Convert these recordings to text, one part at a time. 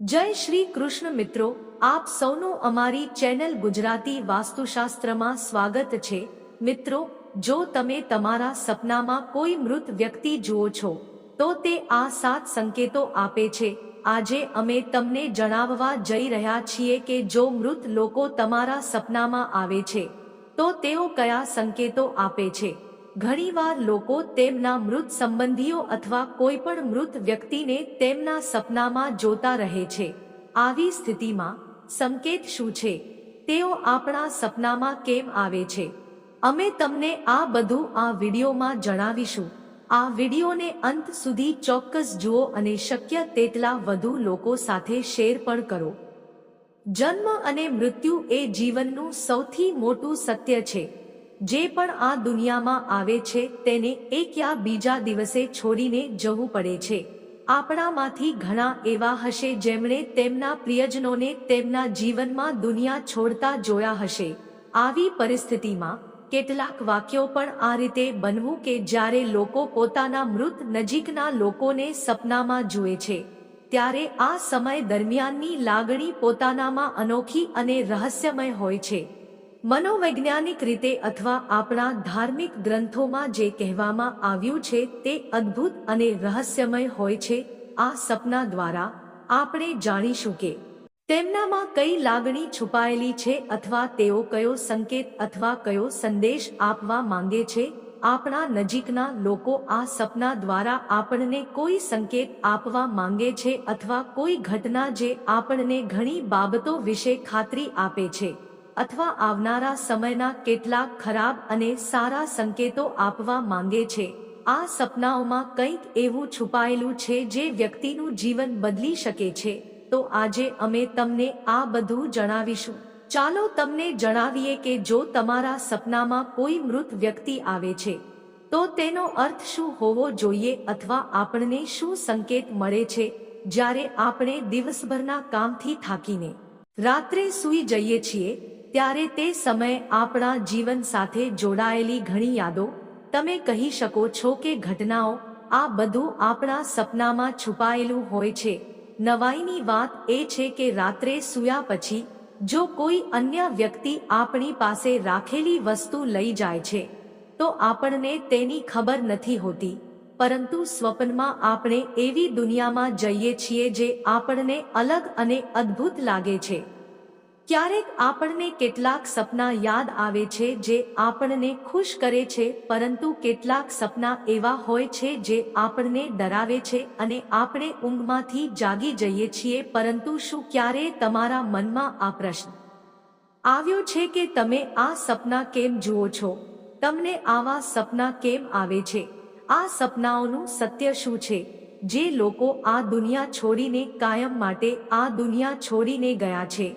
જય શ્રી કૃષ્ણ મિત્રો, આપ સૌનું અમારી ચેનલ ગુજરાતી વાસ્તુશાસ્ત્રમાં સ્વાગત છે. મિત્રો, જો તમે તમારા સપનામાં કોઈ મૃત વ્યક્તિ જુઓ છો, તો તે આ સાત સંકેતો આપે છે. આજે અમે તમને જણાવવા જઈ રહ્યા છીએ કે જો મૃત લોકો તમારા સપનામાં આવે છે, તો તેઓ કયા સંકેતો આપે છે? ઘણીવાર લોકો તેમના મૃત સંબંધીઓ અથવા કોઈ પણ મૃત વ્યક્તિને તેમના સપનામાં જોતા રહે છે. આવી સ્થિતિમાં સંકેત શું છે? તેઓ આપણા સપનામાં કેમ આવે છે? અમે તમને આ બધું આ વિડીયોમાં જણાવીશું. આ વિડીયોને અંત સુધી ચોક્કસ જુઓ અને શક્ય તેટલા વધુ લોકો સાથે શેર પણ કરો. જન્મ અને મૃત્યુ એ જીવનનું સૌથી મોટું સત્ય છે. જે પણ આ દુનિયામાં આવે છે તેને એક યા બીજા દિવસે છોડીને જવું પડે છે. આપણામાંથી ઘણા એવા હશે જેમણે તેમના પ્રિયજનોને તેમના જીવનમાં દુનિયા છોડતા જોયા હશે. આવી પરિસ્થિતિમાં કેટલાક વાક્યો પણ આ રીતે બનવું કે જ્યારે લોકો પોતાના મૃત નજીકના લોકોને સપનામાં જુએ છે, ત્યારે આ સમય દરમિયાનની લાગણી પોતાનામાં અનોખી અને રહસ્યમય હોય છે. મનોવૈજ્ઞાનિક રીતે અથવા આપણા ધાર્મિક ગ્રંથોમાં જે કહેવામાં આવ્યું છે તે અદ્ભુત અને રહસ્યમય હોય છે, આ સપના દ્વારા આપણે જાણીશું કે તેમનામાં કઈ લાગણી છુપાયેલી છે અથવા તેઓ કયો સંકેત અથવા કયો સંદેશ આપવા માંગે છે, આપણા નજીકના લોકો આ સપના દ્વારા આપણને કોઈ સંકેત આપવા માંગે છે અથવા કોઈ ઘટના જે આપણને ઘણી બાબતો વિશે ખાતરી આપે છે. અથવા આવનારા સમયના કેટલાક ખરાબ અને સારા સંકેતો આપવા માંગે છે. આ સપનાઓમાં કંઈક એવું છુપાયેલું છે જે વ્યક્તિનું જીવન બદલી શકે છે. તો આજે અમે તમને આ બધું જણાવીશું. ચાલો તમને જણાવીએ કે જો તમારા સપનામાં કોઈ મૃત વ્યક્તિ આવે છે, તો તેનો અર્થ શું હોવો જોઈએ અથવા આપણને શું સંકેત મળે છે? જ્યારે આપણે દિવસભરના કામથી થાકીને રાત્રે સૂઈ જઈએ છીએ ત્યારે તે સમયે આપણા જીવન સાથે જોડાયેલી ઘણી યાદો, તમે કહી શકો છો કે ઘટનાઓ, આ બધું આપણા સપનામાં છુપાયેલું હોય છે. નવાઈની વાત એ છે કે રાત્રે સૂયા પછી, જો કોઈ અન્ય વ્યક્તિ આપણી પાસે રાખેલી વસ્તુ લઈ જાય છે, તો આપણને તેની ખબર નથી હોતી. પરંતુ સ્વપ્નમાં આપણે એવી દુનિયામાં જઈએ છીએ જે આપણને અલગ અને અદ્ભુત લાગે છે. ક્યારેક આપણને કેટલાક સપના યાદ આવે છે જે આપણને ખુશ કરે છે, પરંતુ કેટલાક સપના એવા હોય છે જે આપણને ડરાવે છે અને આપણે ઊંઘમાંથી જાગી જઈએ છીએ, પરંતુ શું ક્યારે તમારા મનમાં આ પ્રશ્ન આવ્યો છે કે તમે આ સપના કેમ જુઓ છો? તમને આવા સપના કેમ આવે છે? આ સપનાઓનું સત્ય શું છે? જે લોકો આ દુનિયા છોડીને કાયમ માટે આ દુનિયા છોડીને ગયા છે.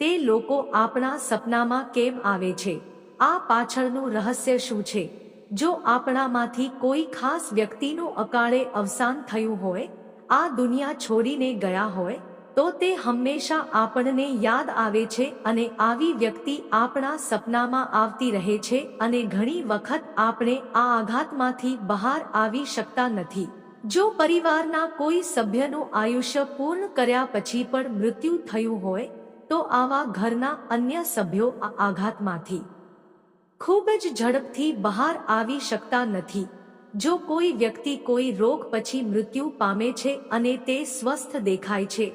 તે લોકો આપણા સપનામાં કેમ આવે છે? આ પાછળનું રહસ્ય શું છે? જો આપણામાંથી કોઈ ખાસ વ્યક્તિનું અકાળે અવસાન થયું હોય, આ દુનિયા છોડીને ગયા હોય, તો તે હંમેશા આપણને યાદ આવે છે અને આવી વ્યક્તિ આપણા સપનામાં આવતી રહે છે અને ઘણી વખત આપણે આ આઘાતમાંથી બહાર આવી શકતા નથી. જો પરિવારના કોઈ સભ્યનું આયુષ્ય પૂર્ણ કર્યા પછી પણ મૃત્યુ થયું હોય તો આવા ઘરના અન્ય સભ્યો આ આઘાતમાંથી ખૂબ જ ઝડપથી બહાર આવી શકતા નથી. જો કોઈ વ્યક્તિ કોઈ રોગ પછી મૃત્યુ પામે છે અને તે સ્વસ્થ દેખાય છે,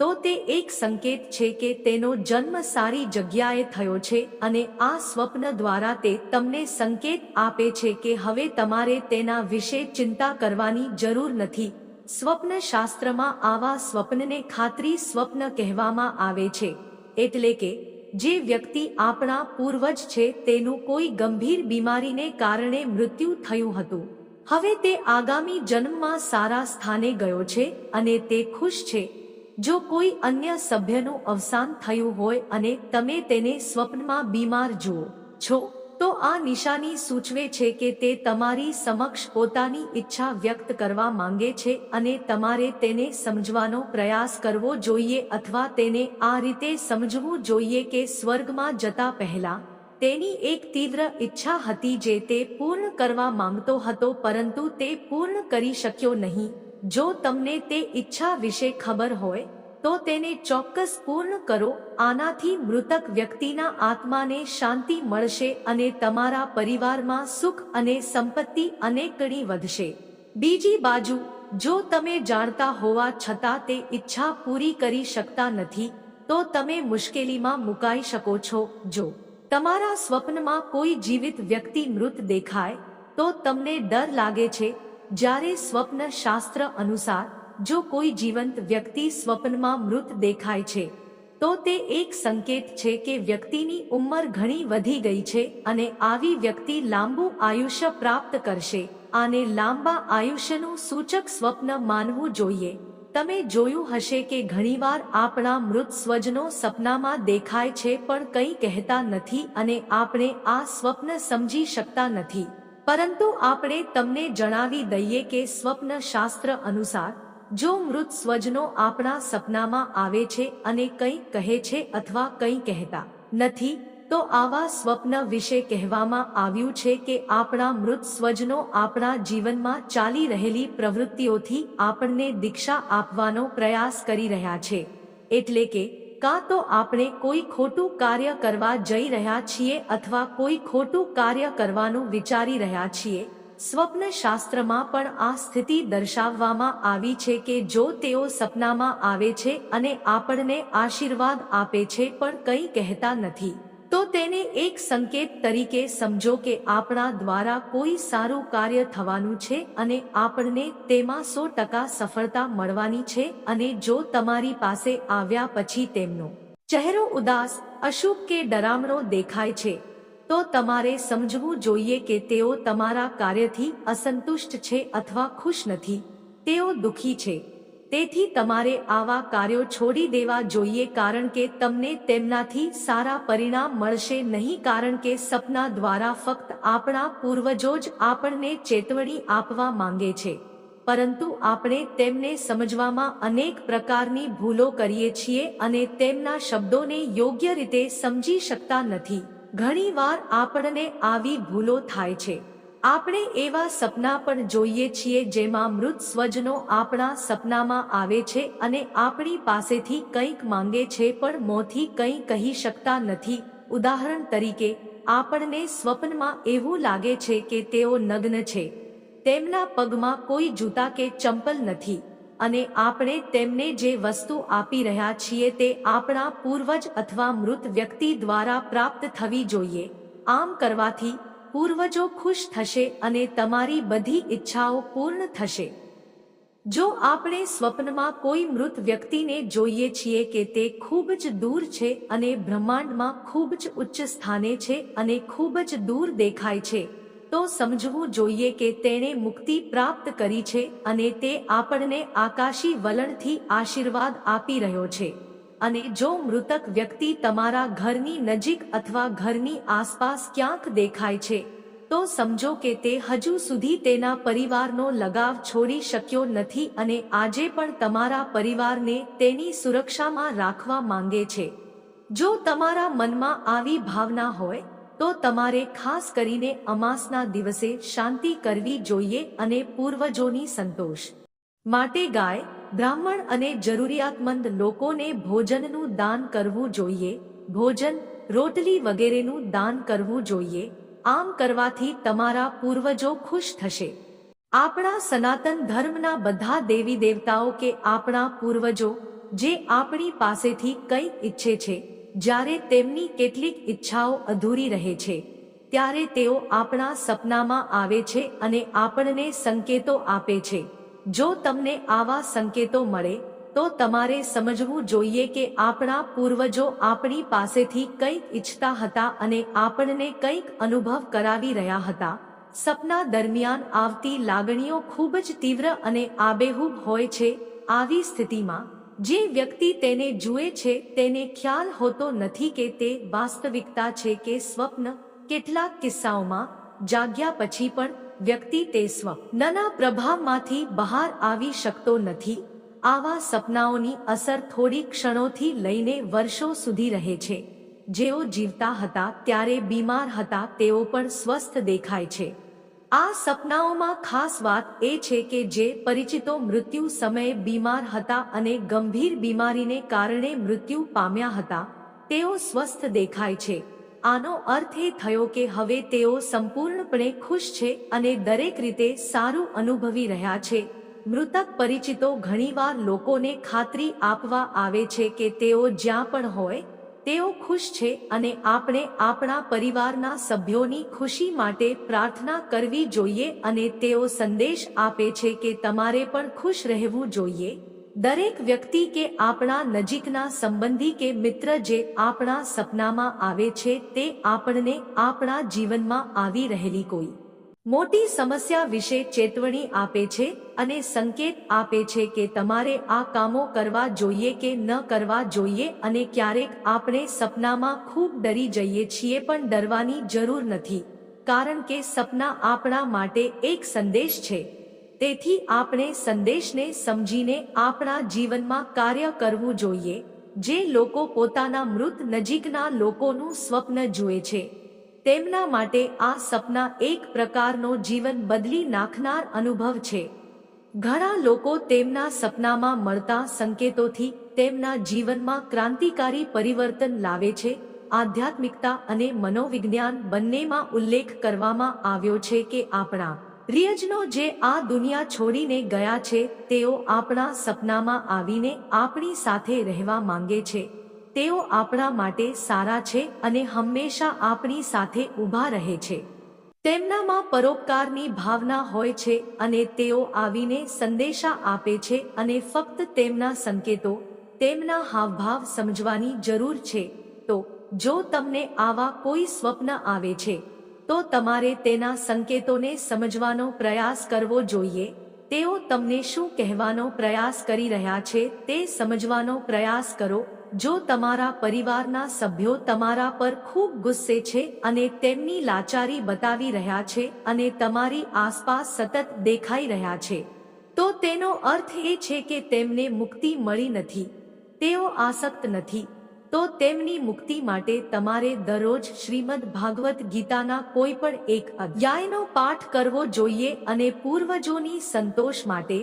તો તે એક સંકેત છે કે તેનો જન્મ સારી જગ્યાએ થયો છે અને આ સ્વપ્ન દ્વારા તે તમને સંકેત આપે છે કે હવે તમારે તેના વિશે ચિંતા કરવાની જરૂર નથી. સ્વપ્ન શાસ્ત્રમાં આવા સ્વપ્નને ખાતરી સ્વપ્ન કહેવામાં આવે છે. એટલે કે, જે વ્યક્તિ આપણા પૂર્વજ છે તેનું કોઈ ગંભીર બીમારીને કારણે મૃત્યુ થયું હતું. હવે તે આગામી જન્મમાં સારા સ્થાને ગયો છે અને તે ખુશ છે. જો કોઈ અન્ય સભ્યનું અવસાન થયું હોય અને તમે તેને સ્વપ્નમાં બીમાર જુઓ. છો. તો આ નિશાની સૂચવે છે કે તે તમારી સમક્ષ પોતાની ઈચ્છા વ્યક્ત કરવા માંગે છે અને તમારે તેને સમજવાનો પ્રયાસ કરવો જોઈએ અથવા તેને આ રીતે સમજવું જોઈએ કે સ્વર્ગમાં જતા પહેલા, તેની એક તીવ્ર ઈચ્છા હતી જે તે પૂર્ણ કરવા માંગતો હતો પરંતુ તે પૂર્ણ કરી શક્યો નહીં. જો તમને તે ઈચ્છા વિશે ખબર હોય તો તેને ચોક્કસ પૂર્ણ કરો, આનાથી મૃતક વ્યક્તિના આત્માને શાંતિ મળશે અને તમારા પરિવારમાં સુખ અને સંપત્તિ અનેકડી વધશે. બીજી બાજુ, જો તમે જાણતા હોવા છતાં તે ઈચ્છા પૂરી કરી શકતા નથી, તો તમે મુશ્કેલીમાં મુકાઈ શકો છો. જો તમારા સ્વપ્નમાં કોઈ જીવિત વ્યક્તિ મૃત દેખાય, તો તમને ડર લાગે છે. જ્યારે સ્વપ્ન શાસ્ત્ર અનુસાર જો કોઈ જીવંત વ્યક્તિ સ્વપ્નમાં મૃત દેખાય છે, તો તે એક સંકેત છે કે વ્યક્તિની ઉંમર ઘણી વધી ગઈ છે અને આવી વ્યક્તિ લાંબુ આયુષ્ય પ્રાપ્ત કરશે. આને લાંબા આયુષ્યનું સૂચક સ્વપ્ન માનવું જોઈએ. તમે જોયું હશે કે ઘણીવાર આપણા મૃત સ્વજનો સપનામાં દેખાય છે પણ કંઈ કહેતા નથી અને આપણે આ સ્વપ્ન સમજી શકતા નથી. પરંતુ આપણે તમને જણાવી દઈએ કે સ્વપ્ન શાસ્ત્ર અનુસાર જો મૃત સ્વજનો આપણા સપનામાં આવે છે અને કંઈ કહે છે અથવા કંઈ કહેતા નથી, તો આવા સ્વપ્ન વિશે કહેવામાં આવ્યું છે કે આપણા મૃત સ્વજનો આપણા જીવનમાં ચાલી રહેલી પ્રવૃત્તિઓથી આપણને દીક્ષા આપવાનો પ્રયાસ કરી રહ્યા છે. એટલે કે, કાં તો આપણે કોઈ ખોટું કાર્ય કરવા જઈ રહ્યા છીએ અથવા કોઈ ખોટું કાર્ય કરવાનું વિચારી રહ્યા છીએ સ્વપ્ન શાસ્ત્રમાં પણ આ સ્થિતિ દર્શાવવામાં આવી છે કે જો તેઓ સપનામાં આવે છે અને આપણને આશીર્વાદ આપે છે પણ કંઈ કહેતા નથી, તો તેને એક સંકેત તરીકે સમજો કે આપણા દ્વારા કોઈ સારું કાર્ય થવાનું છે અને આપણને તેમાં સો ટકા સફળતા મળવાની છે અને જો તમારી પાસે આવ્યા પછી તેમનો ચહેરો ઉદાસ, અશુભ કે ડરામણો દેખાય છે. તો તમારે સમજવું જોઈએ કે તેઓ તમારા કાર્યથી અસંતુષ્ટ છે અથવા ખુશ નથી. તેઓ દુખી છે. તેથી તમારે આવા કાર્યો છોડી દેવા જોઈએ કારણ કે તમને તેમનાથી સારા પરિણામ મળશે નહીં કારણ કે સપના દ્વારા ફક્ત આપણા પૂર્વજો જ આપણને ચેતવણી આપવા માંગે છે. પરંતુ આપણે તેમને સમજવામાં અનેક પ્રકારની ભૂલો કરીએ છીએ અને તેમના શબ્દોને યોગ્ય રીતે સમજી શકતા નથી. ઘણીવાર આપણને આવી ભૂલો થાય છે. આપણે એવા સપના પણ જોઈએ છીએ જેમાં મૃત સ્વજનો આપણા સપનામાં આવે છે અને આપણી પાસેથી કંઈક માંગે છે પણ મોંથી કંઈ કહી શકતા નથી. ઉદાહરણ તરીકે, આપણને સ્વપ્નમાં એવું લાગે છે કે તેઓ નગ્ન છે. તેમના પગમાં કોઈ જૂતા કે ચંપલ નથી. અને આપણે તેમને જે વસ્તુ આપી રહ્યા છીએ તે આપણા પૂર્વજ અથવા મૃત વ્યક્તિ દ્વારા પ્રાપ્ત થવી જોઈએ. આમ કરવાથી પૂર્વજો ખુશ થશે અને તમારી બધી ઈચ્છાઓ પૂર્ણ થશે. જો આપણે સ્વપ્નમાં કોઈ મૃત વ્યક્તિને જોઈએ છીએ કે તે ખૂબ જ દૂર છે અને બ્રહ્માંડમાં ખૂબ જ ઉચ્ચ સ્થાને છે અને ખૂબ જ દૂર દેખાય છે તો સમજવું જોઈએ કે તેણે મુક્તિ પ્રાપ્ત કરી છે અને તે આપણને આકાશી વલણથી આશીર્વાદ આપી રહ્યો છે. અને જો મૃતક વ્યક્તિ તમારા ઘરની નજીક અથવા ઘરની આસપાસ ક્યાંક દેખાય છે, તો સમજો કે તે હજુ સુધી તેના પરિવારનો લગાવ છોડી શક્યો નથી અને આજે પણ તમારા પરિવારને તેની સુરક્ષામાં રાખવા માંગે છે. જો તમારા મનમાં આવી ભાવના હોય તો તમારે ખાસ કરીને અમાસના દિવસે શાંતિ કરવી જોઈએ અને પૂર્વજોની સંતોષ. માટે ગાય, બ્રાહ્મણ અને જરૂરિયાતમંદ લોકોને ભોજનનું દાન કરવું જોઈએ, ભોજન, રોટલી વગેરેનું દાન કરવું જોઈએ, આમ કરવાથી તમારા પૂર્વજો ખુશ થશે. આપણા સનાતન ધર્મના બધા દેવી દેવતાઓ કે આપણા પૂર્વજો, જે આપણી પાસેથી કંઈક ઈચ્છે છે જ્યારે તેમની કેટલીક ઈચ્છાઓ અધૂરી રહે છે, ત્યારે તેઓ આપણા સપનામાં આવે છે અને આપણને સંકેતો આપે છે. જો તમને આવા સંકેતો મળે, તો તમારે સમજવું જોઈએ કે આપણા પૂર્વજો આપણી પાસેથી કંઈક ઈચ્છતા હતા અને આપણને કંઈક અનુભવ કરાવી રહ્યા હતા. સપના દરમિયાન આવતી લાગણીઓ ખૂબ જ તીવ્ર અને આબેહૂબ હોય છે. આવી સ્થિતિમાં જે વ્યક્તિ તેને જુએ છે, તેને ખ્યાલ હોતો નથી કે તે વાસ્તવિકતા છે કે સ્વપ્ન, કેટલાક કિસ્સાઓમાં જાગ્યા પછી પણ વ્યક્તિ તે સ્વપ્નના પ્રભાવમાંથી બહાર આવી શકતો નથી. આવા સપનાઓની અસર થોડી ક્ષણોથી લઈને વર્ષો સુધી રહે છે. જેઓ જીવતા હતા, ત્યારે બીમાર હતા, તેઓ પણ સ્વસ્થ દેખાય છે. આ સપનાઓમાં ખાસ વાત એ છે કે જે પરિચિતો મૃત્યુ સમયે બીમાર હતા અને ગંભીર બીમારીને કારણે મૃત્યુ પામ્યા હતા, તેઓ સ્વસ્થ દેખાય છે. આનો અર્થ એ થયો કે હવે તેઓ સંપૂર્ણપણે ખુશ છે અને દરેક રીતે સારું અનુભવી રહ્યા છે. મૃતક પરિચિતો ઘણીવાર લોકોને ખાતરી આપવા આવે છે કે તેઓ જ્યાં પણ હોય તેઓ ખુશ છે અને આપણે આપણા પરિવારના સભ્યોની ખુશી માટે પ્રાર્થના કરવી જોઈએ અને તેઓ સંદેશ આપે છે કે તમારે પણ ખુશ રહેવું જોઈએ. દરેક વ્યક્તિ કે આપણા નજીકના સંબંધી કે મિત્ર જે આપણા સપનામાં આવે છે તે આપણને આપણા જીવનમાં આવી રહેલી કોઈ મોટી સમસ્યા વિશે ચેતવણી આપે છે અને સંકેત આપે છે કે તમારે આ કામો કરવા જોઈએ કે ન કરવા જોઈએ અને ક્યારેક આપણે સપનામાં ખૂબ ડરી જઈએ છીએ પણ ડરવાની જરૂર નથી. કારણ કે સપના આપણા માટે એક સંદેશ છે. તેથી આપણે સંદેશને સમજીને આપણા જીવનમાં કાર્ય કરવું જોઈએ. જે લોકો પોતાના મૃત નજીકના લોકોનું સ્વપ્ન જુએ છે. તેમના માટે આ સપના એક પ્રકારનો જીવન બદલી નાખનાર અનુભવ છે. ઘણા લોકો તેમના સપનામાં મળતા સંકેતોથી તેમના જીવનમાં ક્રાંતિકારી પરિવર્તન લાવે છે. આધ્યાત્મિકતા અને મનોવિજ્ઞાન બંનેમાં ઉલ્લેખ કરવામાં આવ્યો છે કે આપણા રિયજનો જે આ દુનિયા છોડીને ગયા છે, તેઓ આપણા સપનામાં આવીને આપણી સાથે રહેવા માંગે છે. તેઓ આપણા માટે સારા છે અને હંમેશા આપણી સાથે ઊભા રહે છે. તેમનામાં પરોપકારની ભાવના હોય છે અને તેઓ આવીને સંદેશા આપે છે અને ફક્ત તેમના સંકેતો, તેમના હાવભાવ સમજવાની જરૂર છે. તો, જો તમને આવા કોઈ સ્વપ્ન આવે છે, તો તમારે તેના સંકેતોને સમજવાનો પ્રયાસ કરવો જોઈએ. તેઓ તમને શું કહેવાનો પ્રયાસ કરી રહ્યા છે તે સમજવાનો પ્રયાસ કરો. જો તમારા પરિવારના સભ્યો તમારા પર ખૂબ ગુસ્સે છે અને તેમની લાચારી બતાવી રહ્યા છે અને તમારી આસપાસ સતત દેખાઈ રહ્યા છે, તો તેનો અર્થ એ છે કે તેમને મુક્તિ મળી નથી. તેઓ આસક્ત નથી. તો તેમની મુક્તિ માટે તમારે દરરોજ શ્રીમદ ભાગવત ગીતાના કોઈ પણ એક અધ્યાયનો પાઠ કરવો જોઈએ અને પૂર્વજોની સંતોષ માટે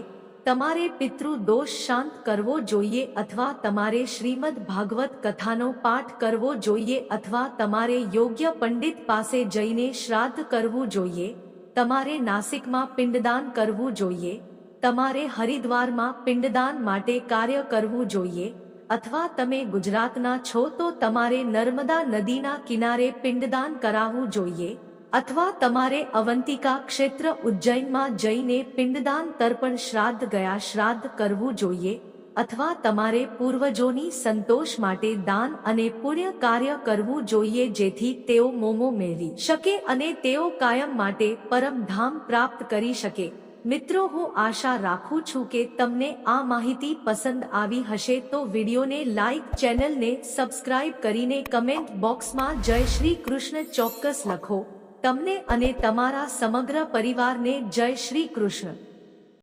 તમારે પિતૃ દોષ શાંત કરવો જોઈએ અથવા તમારે શ્રીમદ ભાગવત કથાનો પાઠ કરવો જોઈએ અથવા તમારે યોગ્ય પંડિત પાસે જઈને શ્રાદ્ધ કરવું જોઈએ? તમારે નાસિકમાં પિંડદાન કરવું જોઈએ? તમારે હરિદ્વારમાં પિંડદાન માટે કાર્ય કરવું જોઈએ? અથવા તમે ગુજરાતના છો તો તમારે નર્મદા નદીના કિનારે પિંડદાન કરાવવું જોઈએ? અથવા તમારે અવંતિકા ક્ષેત્ર ઉજ્જૈનમાં જઈને પિંડદાન તર્પણ શ્રાદ્ધ ગયા શ્રાદ્ધ કરવું જોઈએ અથવા તમારે પૂર્વજોની સંતોષ માટે દાન અને પુણ્ય કાર્ય કરવું જોઈએ જેથી તેઓ મોમો મેળવી શકે અને તેઓ કાયમ માટે પરમધામ પ્રાપ્ત કરી શકે. મિત્રો, હું આશા રાખું છું કે તમને આ માહિતી પસંદ આવી હશે તો વિડીયોને લાઇક ચેનલને સબસ્ક્રાઇબ કરીને કમેન્ટ બોક્સમાં જય શ્રી કૃષ્ણ ચોક્કસ લખો. તમને અને તમારા સમગ્ર પરિવારને જય શ્રી કૃષ્ણ.